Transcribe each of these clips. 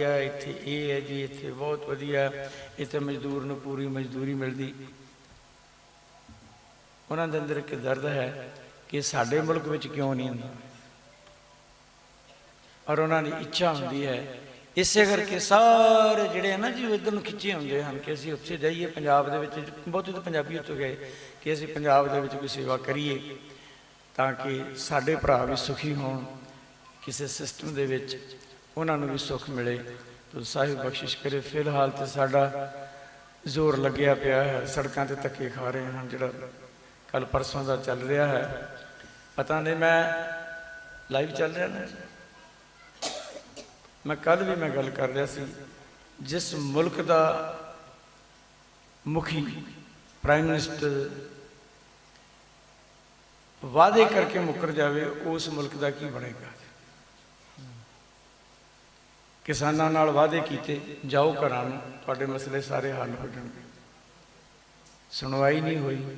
ਵਧੀਆ, ਇੱਥੇ ਇਹ ਹੈ ਜੀ, ਇੱਥੇ ਬਹੁਤ ਵਧੀਆ, ਇੱਥੇ ਮਜ਼ਦੂਰ ਨੂੰ ਪੂਰੀ ਮਜ਼ਦੂਰੀ ਮਿਲਦੀ। ਉਹਨਾਂ ਦੇ ਅੰਦਰ ਇੱਕ ਦਰਦ ਹੈ ਕਿ ਸਾਡੇ ਮੁਲਕ ਵਿੱਚ ਕਿਉਂ ਨਹੀਂ ਹੁੰਦਾ? ਔਰ ਉਹਨਾਂ ਦੀ ਇੱਛਾ ਹੁੰਦੀ ਹੈ, ਇਸੇ ਕਰਕੇ ਸਾਰੇ ਜਿਹੜੇ ਆ ਨਾ ਜੀ, ਉਹ ਇੱਧਰ ਨੂੰ ਖਿੱਚੇ ਹੁੰਦੇ ਹਨ ਕਿ ਅਸੀਂ ਉੱਥੇ ਜਾਈਏ, ਪੰਜਾਬ ਦੇ ਵਿੱਚ, ਬਹੁਤੇ ਤਾਂ ਪੰਜਾਬੀ ਉੱਥੇ ਗਏ ਕਿ ਅਸੀਂ ਪੰਜਾਬ ਦੇ ਵਿੱਚ ਕੋਈ ਸੇਵਾ ਕਰੀਏ ਤਾਂ ਕਿ ਸਾਡੇ ਭਰਾ ਵੀ ਸੁਖੀ ਹੋਣ ਕਿਸੇ ਸਿਸਟਮ ਦੇ ਵਿੱਚ। ਉਹਨਾਂ ਨੂੰ ਵੀ ਸੁੱਖ ਮਿਲੇ। ਤੋ ਸਾਹਿਬ ਬਖਸ਼ਿਸ਼ ਕਰੇ। ਫਿਲਹਾਲ ਤੇ ਸਾਡਾ ਜ਼ੋਰ ਲੱਗਿਆ ਪਿਆ ਹੈ। ਸੜਕਾਂ ਤੇ ਧੱਕੇ ਖਾ ਰਹੇ ਹਨ ਜਿਹੜਾ ਕੱਲ ਪਰਸੋਂ ਦਾ ਚੱਲ ਰਿਹਾ ਹੈ। ਪਤਾ ਨਹੀਂ ਮੈਂ ਲਾਈਵ ਚੱਲ ਰਿਹਾ ਨਾ? ਮੈਂ ਕੱਲ ਵੀ ਮੈਂ ਗੱਲ ਕਰ ਰਿਹਾ ਸੀ, ਜਿਸ ਮੁਲਕ ਦਾ ਮੁਖੀ ਪ੍ਰਾਈਮ ਮਿਨਿਸਟਰ ਵਾਅਦੇ ਕਰਕੇ ਮੁੱਕਰ ਜਾਵੇ, ਉਸ ਮੁਲਕ ਦਾ ਕੀ ਬਣੇਗਾ? ਕਿਸਾਨਾਂ ਨਾਲ ਵਾਅਦੇ ਕੀਤੇ, ਜਾਓ ਘਰਾਂ ਨੂੰ, ਤੁਹਾਡੇ ਮਸਲੇ ਸਾਰੇ ਹੱਲ ਹੋ ਜਾਣਗੇ। ਸੁਣਵਾਈ ਨਹੀਂ ਹੋਈ,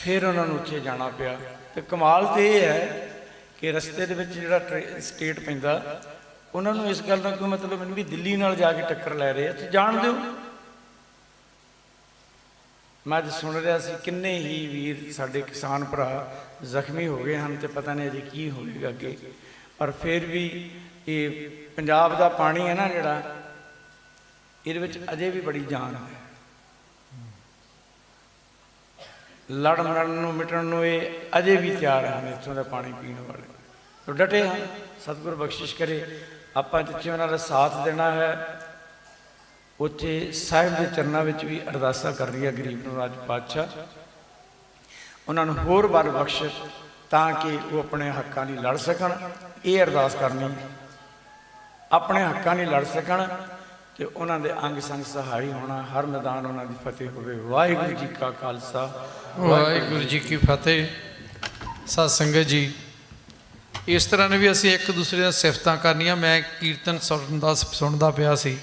ਫਿਰ ਉਹਨਾਂ ਨੂੰ ਉੱਥੇ ਜਾਣਾ ਪਿਆ। ਤੇ ਕਮਾਲ ਤੇ ਇਹ ਹੈ ਕਿ ਰਸਤੇ ਦੇ ਵਿੱਚ ਜਿਹੜਾ ਟਰੇ- ਸਟੇਟ ਪੈਂਦਾ, ਉਹਨਾਂ ਨੂੰ ਇਸ ਗੱਲ ਦਾ ਕੋਈ ਮਤਲਬ ਨਹੀਂ ਵੀ ਦਿੱਲੀ ਨਾਲ ਜਾ ਕੇ ਟੱਕਰ ਲੈ ਰਹੇ ਆ। ਤੇ ਜਾਣ ਦਿਓ। ਮੈਂ ਅੱਜ ਸੁਣ ਰਿਹਾ ਸੀ, ਕਿੰਨੇ ਹੀ ਵੀਰ ਸਾਡੇ ਕਿਸਾਨ ਭਰਾ ਜ਼ਖਮੀ ਹੋ ਗਏ ਹਨ ਤੇ ਪਤਾ ਨਹੀਂ ਅਜੇ ਕੀ ਹੋਵੇਗਾ ਅੱਗੇ। ਪਰ ਫਿਰ ਵੀ ਇਹ ਪੰਜਾਬ ਦਾ ਪਾਣੀ ਹੈ ਨਾ ਜਿਹੜਾ, ਇਹਦੇ ਵਿੱਚ ਅਜੇ ਵੀ ਬੜੀ ਜਾਨ ਹੈ। ਲੜ ਮਰਨ ਨੂੰ, ਮਿਟਣ ਨੂੰ ਇਹ ਅਜੇ ਵੀ ਤਿਆਰ ਹਨ ਇੱਥੋਂ ਦਾ ਪਾਣੀ ਪੀਣ ਵਾਲੇ। ਤੋ ਡਟੇ ਹਨ, ਸਤਿਗੁਰ ਬਖਸ਼ਿਸ਼ ਕਰੇ। ਆਪਾਂ ਜਿੱਥੇ ਉਹਨਾਂ ਦਾ ਸਾਥ ਦੇਣਾ ਹੈ, ਉੱਥੇ ਸਾਹਿਬ ਦੇ ਚਰਨਾਂ ਵਿੱਚ ਵੀ ਅਰਦਾਸਾਂ ਕਰ ਰਹੀ ਹੈ ਗਰੀਬ ਨੂੰ ਰਾਜ ਪਾਤਸ਼ਾਹ। ਉਹਨਾਂ ਨੂੰ ਹੋਰ ਬਲ ਬਖਸ਼। ਤਾਂ ਕਿ ਉਹ ਆਪਣੇ ਹੱਕਾਂ ਲਈ ਲੜ ਸਕਣ। ਇਹ ਅਰਦਾਸ ਕਰਨੀ ਆਪਣੇ ਹੱਕਾਂ ਲਈ ਲੜ ਸਕਣ ਤੇ ਉਹਨਾਂ ਦੇ ਅੰਗ ਸੰਗ ਸਹਾਈ ਹੋਣਾ, ਹਰ ਮੈਦਾਨ ਉਹਨਾਂ ਦੀ ਫਤਿਹ ਹੋਵੇ। ਵਾਹਿਗੁਰੂ ਜੀ ਕਾ ਖਾਲਸਾ। ਵਾਹਿਗੁਰੂ ਜੀ ਕੀ ਫਤਿਹ। ਸਤ ਸੰਗਤ ਜੀ, ਇਸ ਤਰ੍ਹਾਂ ਨੇ ਵੀ ਅਸੀਂ ਇੱਕ ਦੂਸਰੇ ਦੀਆਂ ਸਿਫਤਾਂ ਕਰਨੀਆਂ। ਮੈਂ ਕੀਰਤਨ ਸੁਣਦਾ ਸੁਣਦਾ ਪਿਆ ਸੀ।